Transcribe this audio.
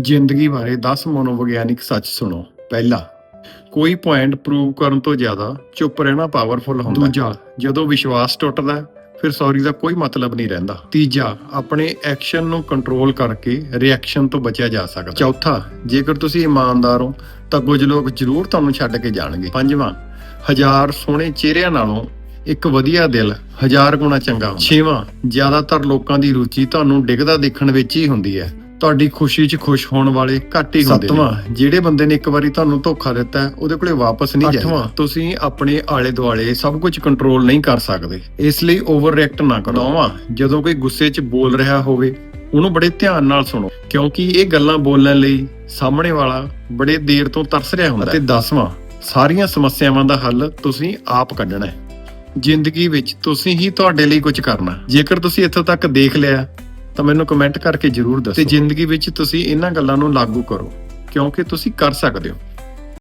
ਜ਼ਿੰਦਗੀ ਬਾਰੇ 10 ਮਨੋਵਿਗਿਆਨਿਕ ਸੱਚ ਸੁਣੋ। ਪਹਿਲਾ, ਕੋਈ ਪੁਆਇੰਟ ਪ੍ਰੂਵ ਕਰਨ ਤੋਂ ਜ਼ਿਆਦਾ ਚੁੱਪ ਰਹਿਣਾ ਪਾਵਰਫੁਲ ਹੁੰਦਾ ਹੈ। ਦੂਜਾ, ਜਦੋਂ ਵਿਸ਼ਵਾਸ ਟੁੱਟਦਾ ਫਿਰ ਸੌਰੀ ਦਾ ਕੋਈ ਮਤਲਬ ਨਹੀਂ ਰਹਿੰਦਾ। ਤੀਜਾ, ਆਪਣੇ ਐਕਸ਼ਨ ਨੂੰ ਕੰਟਰੋਲ ਕਰਕੇ ਰਿਐਕਸ਼ਨ ਤੋਂ ਬਚਿਆ ਜਾ ਸਕਦਾ ਚੌਥਾ, ਜੇਕਰ ਤੁਸੀਂ ਇਮਾਨਦਾਰ ਹੋ, ਤਾਂ ਕੁਝ ਲੋਕ ਜ਼ਰੂਰ ਤੁਹਾਨੂੰ ਛੱਡ ਕੇ ਜਾਣਗੇ। ਪੰਜਵਾਂ, ਹਜ਼ਾਰ ਸੋਹਣੇ ਚਿਹਰਿਆਂ ਨਾਲੋਂ ਇੱਕ ਵਧੀਆ ਦਿਲ ਹਜ਼ਾਰ ਗੁਣਾ ਚੰਗਾ ਹੁੰਦਾ ਛੇਵਾਂ, ਜ਼ਿਆਦਾਤਰ ਲੋਕਾਂ ਦੀ ਰੁਚੀ ਤੁਹਾਨੂੰ ਡਿੱਗਦਾ ਦੇਖਣ ਵਿੱਚ ਹੀ ਹੁੰਦੀ ਹੈ। ਤੁਹਾਡੀ ਖੁਸ਼ੀ 'ਚ ਖੁਸ਼ ਹੋਣ ਵਾਲੇ ਘੱਟ ਹੀ ਹੁੰਦੇ ਨੇ। ਸੱਤਵਾਂ। ਜਿਹੜੇ ਬੰਦੇ ਨੇ ਇੱਕ ਵਾਰੀ ਤੁਹਾਨੂੰ ਧੋਖਾ ਦਿੱਤਾ ਉਹਦੇ ਕੋਲੇ ਵਾਪਸ ਨਹੀਂ ਅੱਠਵਾਂ। ਤੁਸੀਂ ਆਪਣੇ ਆਲੇ ਦੁਆਲੇ ਸਭ ਕੁਝ ਕੰਟਰੋਲ ਨਹੀਂ ਕਰ ਸਕਦੇ। ਇਸ ਲਈ ਓਵਰ ਰਿਐਕਟ ਨਾ ਕਰੋ। ਨੌਵਾਂ ਜਦੋਂ ਕੋਈ ਗੁੱਸੇ 'ਚ ਬੋਲ ਰਿਹਾ ਹੋਵੇ ਉਹਨੂੰ ਬੜੇ ਧਿਆਨ ਨਾਲ ਸੁਣੋ। ਕਿਉਂਕਿ ਇਹ ਗੱਲਾਂ ਬੋਲਣ ਲਈ ਸਾਹਮਣੇ ਵਾਲਾ ਬੜੇ ਦੇਰ ਤੋਂ ਤਰਸ ਰਿਹਾ ਹੁੰਦਾ। ਅਤੇ ਦਸਵਾਂ ਸਾਰੀਆਂ ਸਮੱਸਿਆਵਾਂ ਦਾ ਹੱਲ ਤੁਸੀਂ ਆਪ ਕੱਢਣਾ ਹੈ। ਜ਼ਿੰਦਗੀ ਵਿੱਚ ਤੁਸੀਂ ਹੀ ਤੁਹਾਡੇ ਲਈ ਕੁਝ ਕਰਨਾ ਜੇਕਰ ਤੁਸੀਂ ਇੱਥੋਂ ਤੱਕ ਦੇਖ ਲਿਆ ਤਾਂ ਮੈਨੂੰ ਕਮੈਂਟ ਕਰਕੇ ਜਰੂਰ ਦੱਸੋ। ਤੇ ਜ਼ਿੰਦਗੀ ਵਿੱਚ ਤੁਸੀਂ ਇਹਨਾਂ ਗੱਲਾਂ ਨੂੰ ਲਾਗੂ ਕਰੋ, ਕਿਉਂਕਿ ਤੁਸੀਂ ਕਰ ਸਕਦੇ ਹੋ।